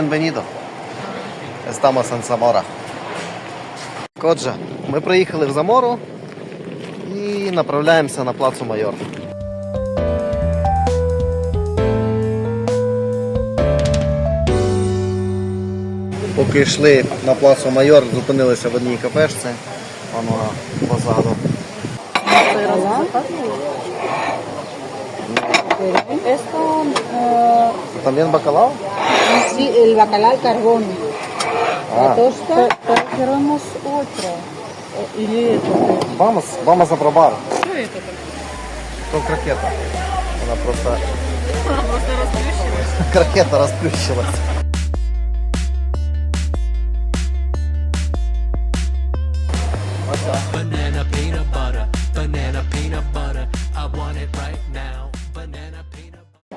bienvenido. Estamos en Zamora. Отже, ми приїхали в Замору і направляємося на плацу Майор. Поки йшли на плацу Майор, зупинилися в одній кафешці. Воно позаду. Esto, eh, También bacalao? Sí, el bacalao carbón. Ah. La tosta, queremos otra. Или это? Vamos, vamos a probar. Что это такое? Крокета. Она просто... Она просто расплющилась. Крокета расплющилась.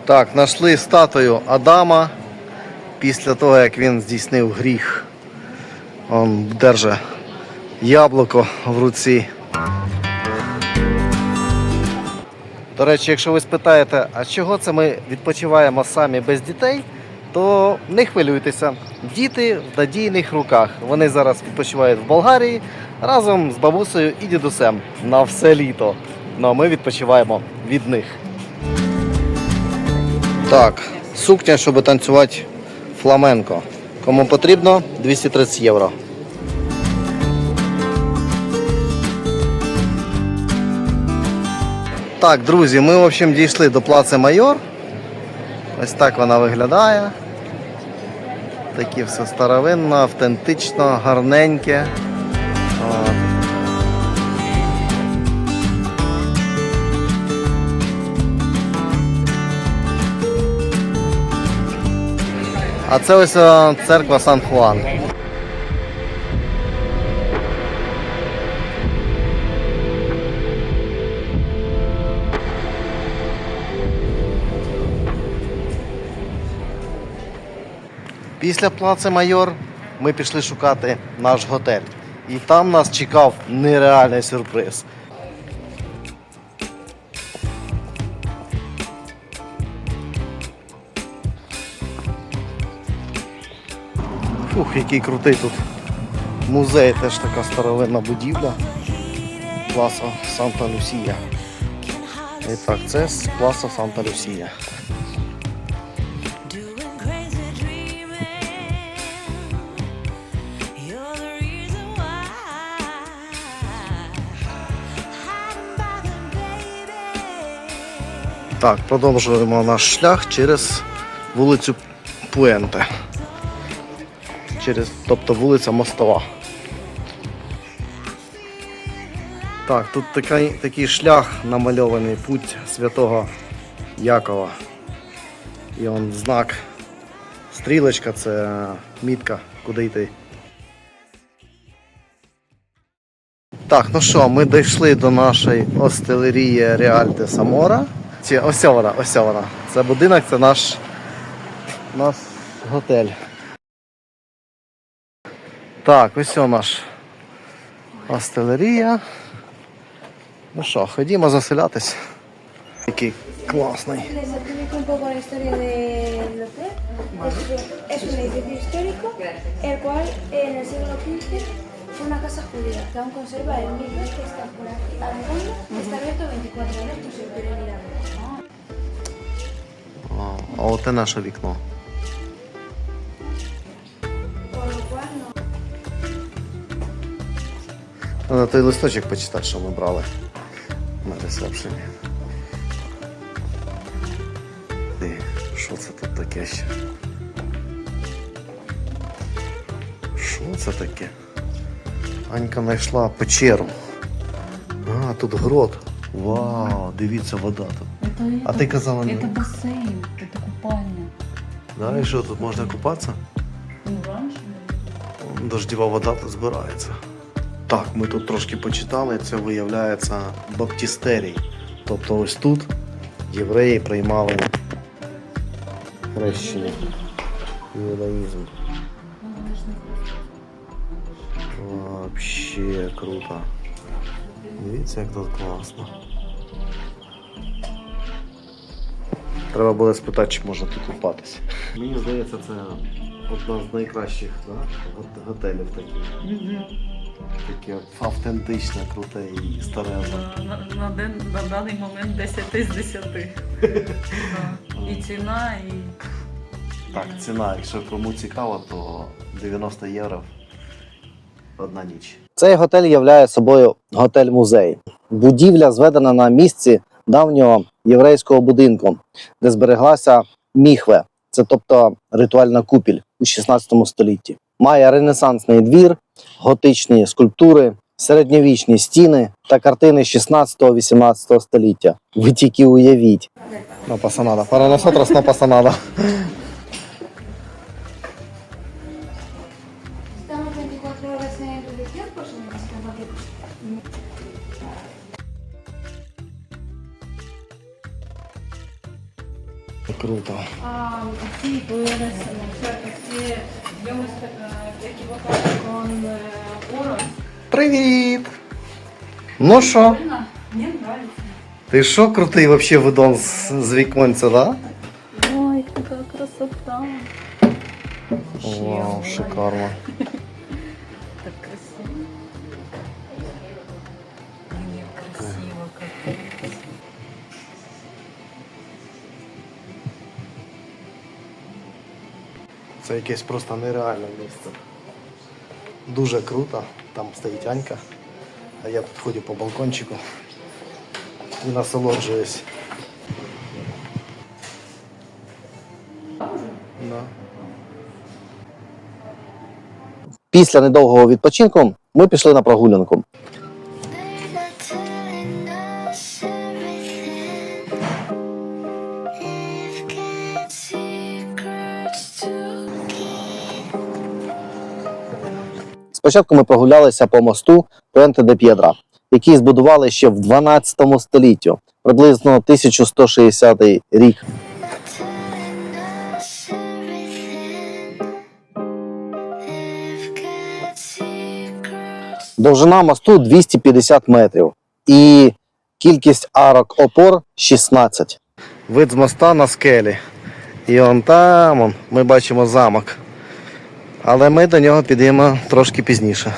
Так, нашли статую Адама. Після того, як він здійснив гріх. Он держить яблуко в руці. До речі, якщо ви спитаєте, а чого це ми відпочиваємо самі без дітей, то не хвилюйтеся. Діти в надійних руках. Вони зараз відпочивають в Болгарії разом з бабусею і дідусем на все літо. Ну а ми відпочиваємо від них. Так, сукня, щоб танцювати фламенко. Кому потрібно 230 євро. Так, друзі, ми в общем дійшли до плаци Майор. Ось так вона виглядає. Таке все старовинно, автентично, гарненьке. От. А це ось е, церква Сан Хуан. Після плаци Майор ми пішли шукати наш готель. І там нас чекав нереальний сюрприз. Фух, який крутий тут музей, теж така старовинна будівля. Пласа Санта Люсія. І так, це з Пласа Санта Люсія. Doing crazy dreaming. You're the reason why. Hiding by the baby. Так, продовжуємо наш шлях через вулицю Пуенте. Через, тобто вулиця Мостова. Так, тут такий, такий шлях намальований путь святого Якова. І он знак. Стрілочка це мітка, куди йти. Так, ну що, ми дійшли до нашої остелерії Реаль де Самора. Ці, ось вона, ось вона. Це будинок, це наш, наш готель. Так, ось о наш остелерія. Ну що, ходімо заселятись. Який класний. Es, un edificio histórico, el cual en el siglo XV fue una casa judía que aún conserva el mito que está por aquí al fondo. Está abierto 24 horas por si quieren ir a ver. А, а от і наше вікно. Треба той листочок почитати, що ми брали на ресепшені. Ти, що це тут таке ще? Що це таке? Анька знайшла печеру. А, тут грот. Вау, дивіться, вода тут. Это, А ти казала ні. это бассейн, это купальня. Да, і що тут можна купатися? Ну, раньше. Дождєва вода тут збирається. Так, ми тут трошки почитали, це виявляється баптістерій. Тобто ось тут євреї приймали хрещення. Юдаїзм. Вообще круто. Дивіться, як тут класно. Треба буде спитати, чи можна тут купатися. Мені здається, це одна з найкращих да? готелів таких. Таке автентичне, круте і старе. На, на, на, ден- на даний момент 10 з 10. Да. І ціна, і Так, ціна, якщо кому цікаво, то 90 євро одна ніч. Цей готель являє собою готель-музей. Будівля зведена на місці давнього єврейського будинку, де збереглася міхве, це тобто ритуальна купіль у 16 столітті. Має ренесансний двір, готичні скульптури, середньовічні стіни та картини 16-18 століття. Ви тільки уявіть. No pasa nada. Para nosotros no pasa nada. Estamos 24 horas en revisión, pues en esta maqueta. Круто. А, que yo me estoy equivocada con eh, Урос. Привіт! Ну що? Мне нравится. ти що крутий вообще видон з, з віконця, да? Ой, какая красота. Вау, шикарно. Так красиво. Как красиво, как Це якесь просто нереальне місце. Дуже круто. Там стоїть Анька, а я тут ходю по балкончику і насолоджуюсь. Після недовгого відпочинку ми пішли на прогулянку. Спочатку ми прогулялися по мосту Пуенте де П'єдра, який збудували ще в 12 столітті, приблизно 1160 рік. Довжина мосту 250 метрів і кількість арок опор 16. Вид з моста на скелі. І он там он, ми бачимо замок. Але ми до нього підемо трошки пізніше.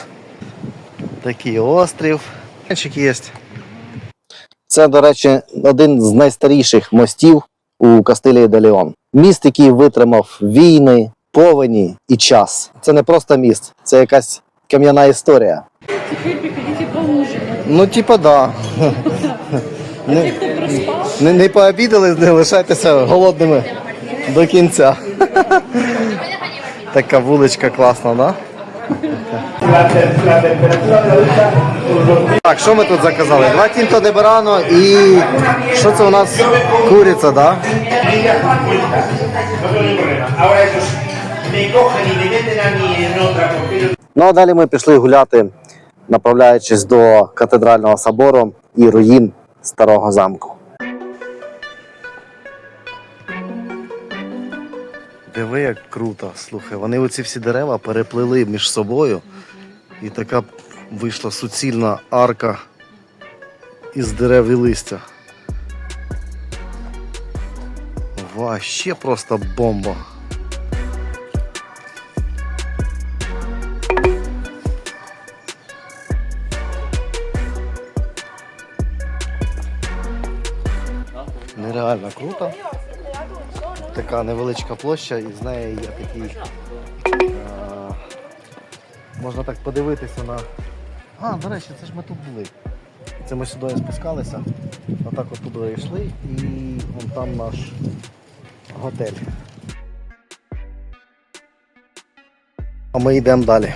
Такий острів. Менчик є. Це, до речі, один з найстаріших мостів у Кастилії де Леон. Міст, який витримав війни, повені і час. Це не просто міст, це якась кам'яна історія. Теперь приходите поужинать. Ну, типа, да. Проспал? не, не пообідали, не лишайтеся голодними до кінця. Така вуличка класна, да? Так, що ми тут заказали? Два тінто де барано і що це у нас? Куриця, да? Ну а далі ми пішли гуляти, направляючись до катедрального собору і руїн старого замку. Диви, як круто. Слухай, вони оці всі дерева переплили між собою, і така вийшла суцільна арка із дерев і листя. Вообще просто бомба. Нереально круто. Така невеличка площа, і з неї є такий. е, можна так подивитися на. А, до речі, це ж ми тут були. Це ми сюди спускалися. Отак от туди йшли і вон там наш готель. А ми йдемо далі.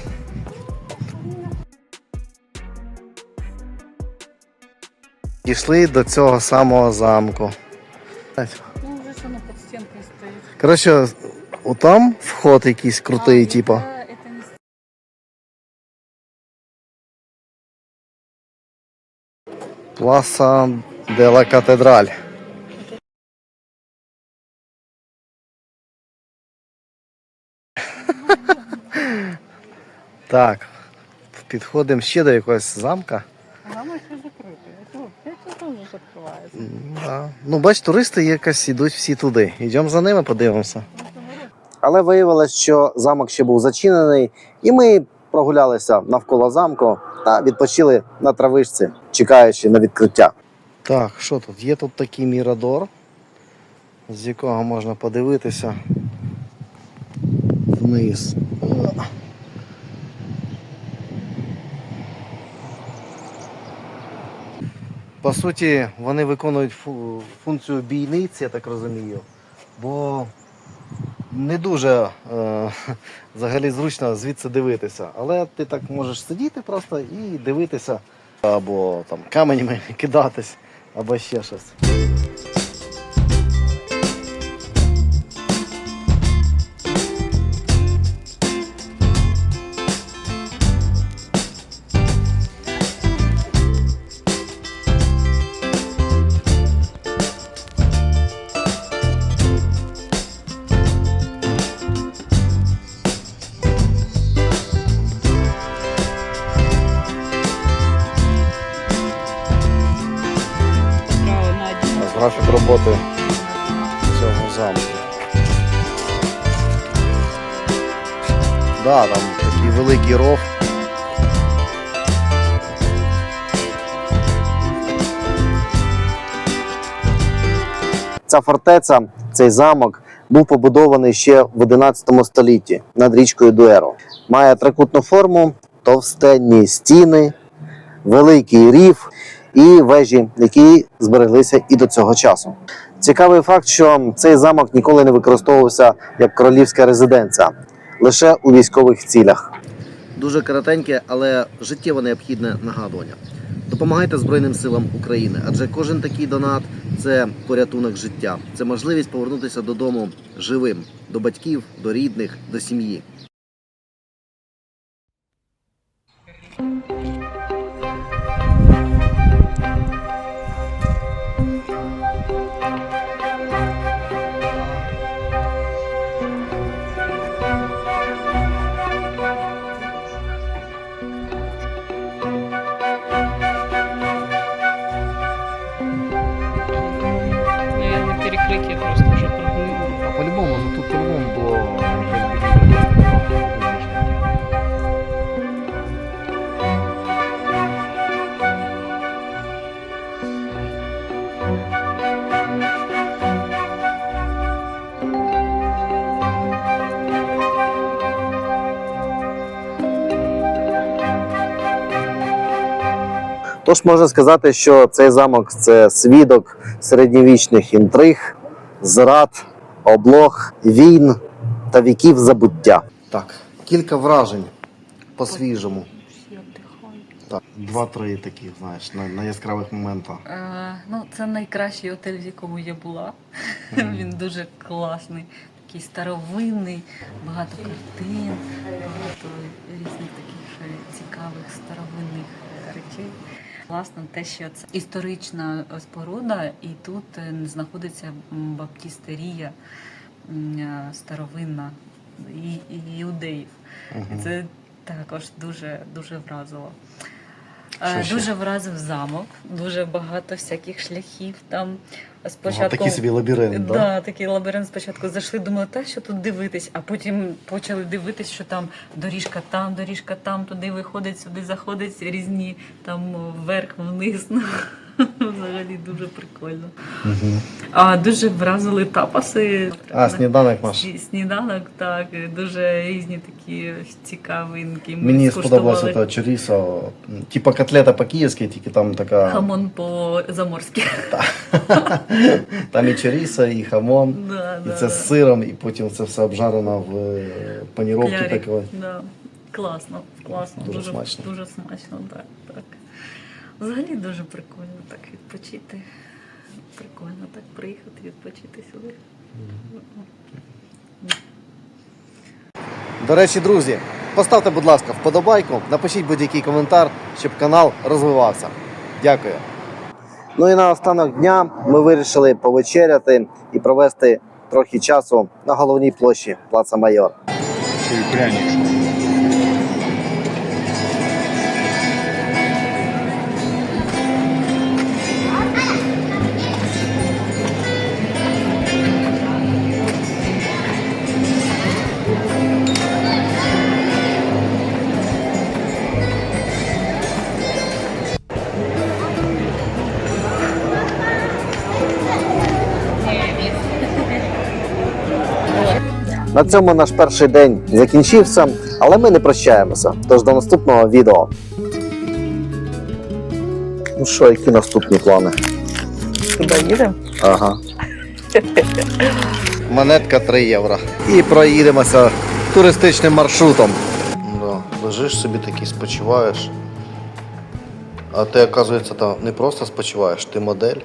Дійшли до цього самого замку. Коротше, отам вход якийсь крутий, А, типу. это- это не Пласа де ла Катедраль. Так, підходимо ще до якогось замка. Замок еще закрытый. Это Да. Ну, бач, туристи якось ідуть всі туди. Йдемо за ними, подивимося. Але виявилось, що замок ще був зачинений, і ми прогулялися навколо замку та відпочили на травичці, чекаючи на відкриття. Так, що тут? Є тут такий мірадор, з якого можна подивитися вниз. По суті, вони виконують фу- функцію бійниць, я так розумію, бо не дуже е, взагалі зручно звідси дивитися. Але ти так можеш сидіти просто і дивитися, або там каменями кидатись, або ще щось. Да, там такий великий ров. Ця фортеця, цей замок був побудований ще в 11 столітті над річкою Дуеро. Має трикутну форму, товстенні стіни, великий рів і вежі, які збереглися і до цього часу. Цікавий факт, що цей замок ніколи не використовувався як королівська резиденція, лише у військових цілях. Дуже коротеньке, але життєво необхідне нагадування. Допомагайте Збройним силам України, адже кожен такий донат це порятунок життя, це можливість повернутися додому живим, до батьків, до рідних, до сім'ї. Тож можна сказати, що цей замок це свідок середньовічних інтриг, зрад, облог, війн та віків забуття. Так, кілька вражень по-свіжому. Так, два-три таких, знаєш, на, на яскравих моментах. Е, ну, це найкращий отель, в якому я була. Він дуже класний, такий старовинний, багато картин, багато різних таких е, цікавих старовинних речей. Власне, те, що це історична споруда, і тут е, знаходиться баптістерія е, старовинна і, і іудеїв. Угу. Це також дуже дуже вразило. Е, Що ще? Дуже вразив замок, дуже багато всяких шляхів там. Ага, Спочатку такий собі лабіринт, да, да? такий лабіринт спочатку зайшли, думали, та що тут дивитись, а потім почали дивитись, що там доріжка там, доріжка там, туди виходить, сюди заходить, різні там вверх, вниз. Ну, Взагалі дуже прикольно. Угу. А дуже вразили тапаси. А, сніданок. Сні- Сніданок, так, дуже різні такі цікавинки. Ми Мені скуштували сподобалося це чорісо, типа котлета по-київськи, тільки там така. Хамон по-заморськи. Там і чорісо, і хамон, Да, і да, це да. з сиром, і потім це все обжарено в е, паніровці такої. Да. Класно, класно. Дуже Дуже, смачно. Дуже смачно, так, так. Взагалі дуже прикольно так відпочити. Прикольно так приїхати, відпочити сюди. До речі, друзі, поставте, будь ласка, вподобайку, напишіть будь-який коментар, щоб канал розвивався. Дякую. Ну і на останок дня ми вирішили повечеряти і провести трохи часу на головній площі Плаца Майор. На цьому наш перший день закінчився, але ми не прощаємося. Тож до наступного відео. Ну що, які наступні плани? Куди їдемо? Ага. Монетка 3 євро. І проїдемося туристичним маршрутом. Да, лежиш собі такий, спочиваєш. А ти, оказується, там не просто спочиваєш, ти модель.